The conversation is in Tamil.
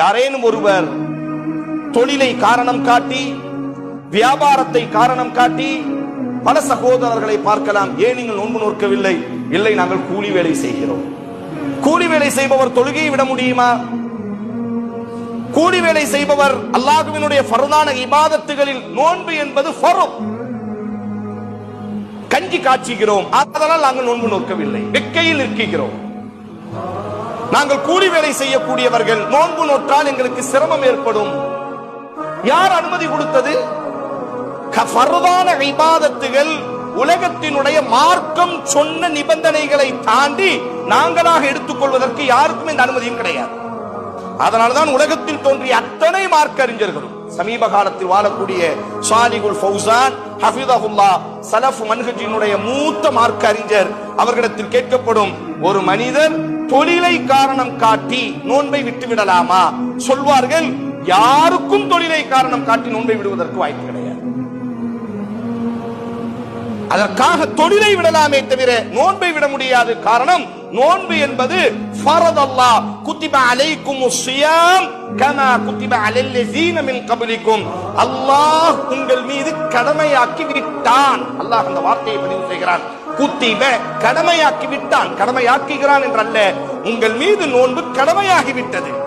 யாரேனும் ஒருவர் தொழிலை காரணம் காட்டி வியாபாரத்தை காரணம் காட்டி பல சகோதரர்களை பார்க்கலாம். ஏன் நீங்கள் நோன்பு நோக்கவில்லை இல்லை நாங்கள் கூலி வேலை செய்கிறோம். கூலி வேலை செய்பவர் தொழுகையை விட முடியுமா? கூலி வேலை செய்பவர் அல்லாஹுவினுடைய ஃபர்தான இபாதத்துகளில் நோன்பு என்பது ஃபரும் கஞ்சி காய்ச்சுகிறோம். அதனால் நாங்கள் நோன்பு நோக்கவில்லை வெக்கையில் நிற்கிறோம். நாங்கள் கூலி வேலை செய்யக்கூடியவர்கள். நோன்பு நோற்றால் எங்களுக்கு சிரமம் ஏற்படும். யார் அனுமதி கொடுத்தது? க- உலகத்தினுடைய மார்க்கம் சொன்ன நிபந்தனைகளை தாண்டி நாங்களாக எடுத்துக்கொள்வதற்கு யாருக்கும் இந்த அனுமதியும் கிடையாது. அதனால்தான் உலகத்தில் தோன்றிய அத்தனை மார்க்க அறிஞர்களும் சமீப காலத்தில் வாழக்கூடிய சாலிகுல் ஃபௌசான் ஹஃபிதஹுல்லா சலஃப் மன்ஹஜினுடைய மூத்த மார்க்க அறிஞர் அவர்களிடத்தில் கேட்கப்படும் ஒரு மனிதர் தொழிலை காரணம் காட்டி நோன்பை விட்டு விடலாமா? சொல்வார்கள் யாருக்கும் தொழிலை காரணம் காட்டி நோன்பை விடுவதற்கு வாய்ப்பு கிடையாது. அதற்காக தொழிலை விடலாமே தவிர நோன்பை விட முடியாது. காரணம் நோன்பு என்பது ஃபரத் அல்லாஹ் குத்திப அலைக்கும் ஸியாம் கமா குத்திப அலல்லஸீன மின் கபலிக்கும். அல்லாஹ் உங்கள் மீது கடமையாக்கி விட்டான். அல்லாஹ் அந்த வார்த்தையை பதிவு செய்கிறான். குத்திப கடமையாக்கி விட்டான். கடமையாக்குகிறான் என்றல்ல. உங்கள் மீது நோன்பு கடமையாகி விட்டது